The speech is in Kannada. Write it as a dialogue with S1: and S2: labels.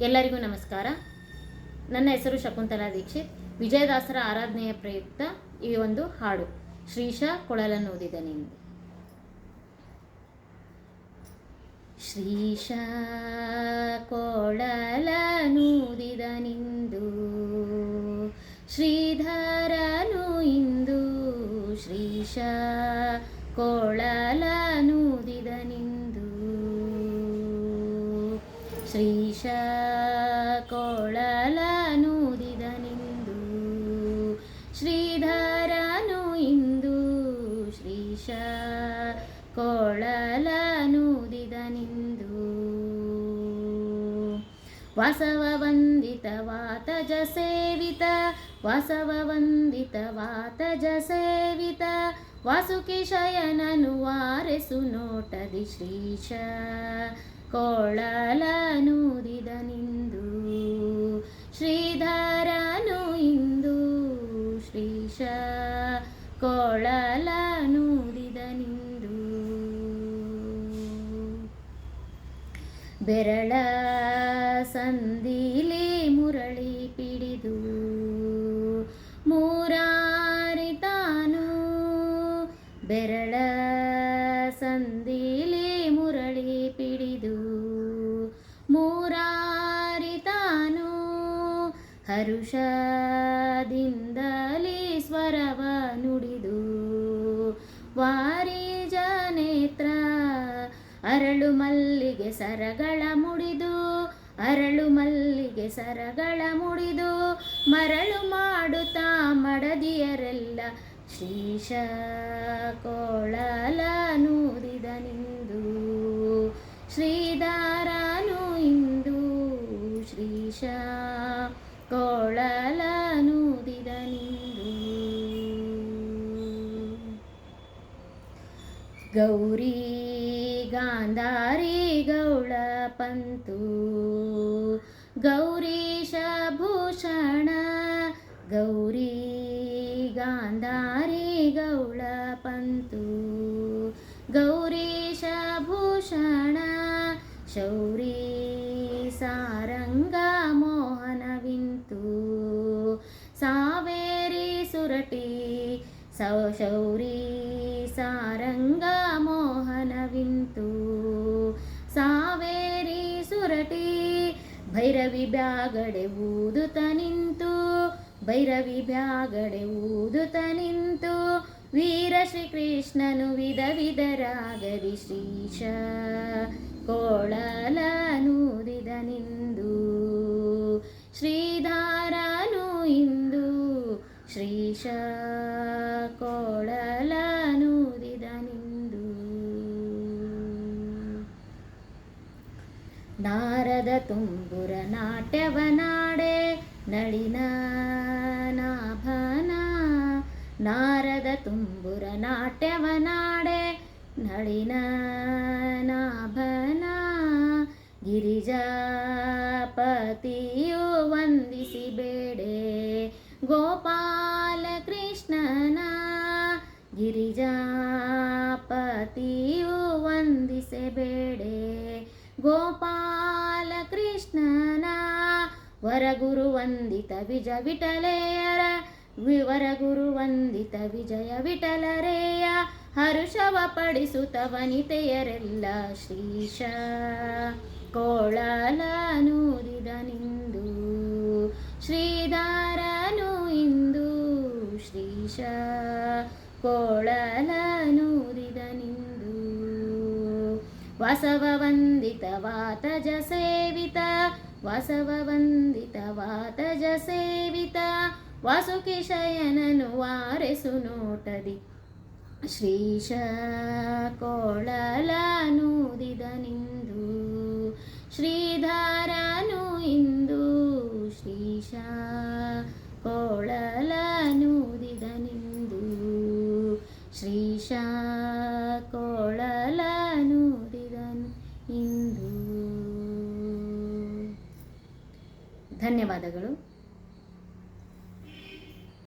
S1: ಎಲ್ಲರಿಗೂ ನಮಸ್ಕಾರ. ನನ್ನ ಹೆಸರು ಶಕುಂತಲಾ ದೀಕ್ಷಿತ್. ವಿಜಯದಾಸರ ಆರಾಧನೆಯ ಪ್ರಯುಕ್ತ ಈ ಒಂದು ಹಾಡು. ಶ್ರೀಶ ಕೊಳಲನ್ನೂದಿದನೆಂದು ಶ್ರೀಶ ಕೊಳಲನೂದಿದನಿಂದು ಶ್ರೀಧರನು ಇಂದು. ಶ್ರೀಶ ಕೊಳಲನೂದಿದನಿಂದು ಶ್ರೀಶ ಶ್ರೀಶ ಕೊಳಲನೂದಿದನಿಂದು ವಾಸವ ವಂದಿತ ವಾತಜ ಸೇವಿತ, ವಾಸವ ವಂದಿತ ವಾತಜ ಸೇವಿತ, ವಾಸುಕಿ ಶಯನನು ವಾರೆಸು ನೋಟದಿ ಶ್ರೀಶ ನೂದಿದ ಶ್ರೀಧರನು ಬೆರಳ ಸಂದಿಲಿ ಮುರಳಿ ಪಿಡಿದು ಮೂರಾರಿ ತಾನು ಬೆರಳ ಸಂದಿಲಿ ಮುರಳಿ ಪಿಡಿದು ಮೂರಾರಿ ತಾನು ಹರುಷದಿಂದಲೇ ಸ್ವರವ ನುಡಿದು ವಾರಿ ಅರಳು ಮಲ್ಲಿಗೆ ಸರಗಳ ಮುಡಿದು, ಅರಳು ಮಲ್ಲಿಗೆ ಸರಗಳ ಮುಡಿದು, ಮರಳು ಮಾಡುತ್ತಾ ಮಡದಿಯರೆಲ್ಲ ಶ್ರೀಶ ಕೊಳಲನೂದಿದನಿಂದು ಶ್ರೀಧಾರನು ಇಂದು ಶ್ರೀಶ ಕೊಳಲನೂದಿದನಿಂದು ಗೌರಿ ಗಾಂಧಾರಿ ಗೌಳ ಪಂತು. ಗೌರೀಶ ಭೂಷಣ ಗೌರಿ ಗಾಂಧಾರಿ ಗೌಳ ಪಂತು. ಗೌರೀಶ ಭೂಷಣ ಶೌರಿ ಸಾರಂಗ ಮೋಹನವಿಂತು ಸಾವೇರಿ ಸುರಟಿ, ಸೌ ಶೌರಿ ಸಾರಂಗ ಮೋಹನವಿಂತು ಸಾವೇರಿ ಸುರಟಿ, ಭೈರವಿ ಬ್ಯಾಗಡೆ ಊದುತ ನಿಂತು, ಭೈರವಿ ಬ್ಯಾಗಡೆ ಊದುತ ನಿಂತು, ವೀರ ಶ್ರೀಕೃಷ್ಣನು ವಿಧ ವಿಧ ರಾಗದಿ ಶ್ರೀಶ ಕೊಳಲನೂದಿದನಿಂದು ಶ್ರೀಧಾರನು ಇಂದು ಶ್ರೀಶ. ನಾರದ ತುಂಬುರ ನಾಟ್ಯವನಾಡೆ ನಳಿನ ನಾಭನ. ನಾರದ ತುಂಬುರ ನಾಟ್ಯವನಾಡೆ ನಳಿನ ನಾಭನ. ಗಿರಿಜಾಪತಿಯು ವಂದಿಸಿ ಬೇಡೆ ಗೋಪಾಲ ಕೃಷ್ಣನ. ಗಿರಿಜಾಪತಿಯು ವಂದಿಸಬೇಡೆ ಗೋಪಾಲ ವರಗುರು ವಂದಿತ ವಿಜ ವಿಠಲೆಯರ ವಿವರಗುರು ವಂದಿತ ವಿಜಯ ವಿಠಲರೇಯ, ಹರುಷವ ಪಡಿಸುತ್ತ ವನಿತೆಯರೆಲ್ಲ ಶ್ರೀಶ. ಕೊಳಲನೂದಿದನಿಂದು ಶ್ರೀಧಾರನು ಇಂದು ಶ್ರೀಶ. ಕೊಳಲನೂದಿದನಿಂದು ವಾಸವ ವಂದಿತ ಜಸೇವಿತ ಸೇವಿತ ವಾಸವ ವಂದಿತ ವಾತಜ ಸೇವಿತ ವಾಸುಕಿ ಶಯನನು ವಾರೆಸು ನೋಟದಿ. ಶ್ರೀಶ ಕೊಳಲನೂದಿದನಿಂದು ಶ್ರೀಧಾರನು ಇಂದು ಶ್ರೀಶ ಕೊಳಲನೂದಿದನಿಂದು ಶ್ರೀಶ ಇಂದು ಧನ್ಯವಾದಗಳು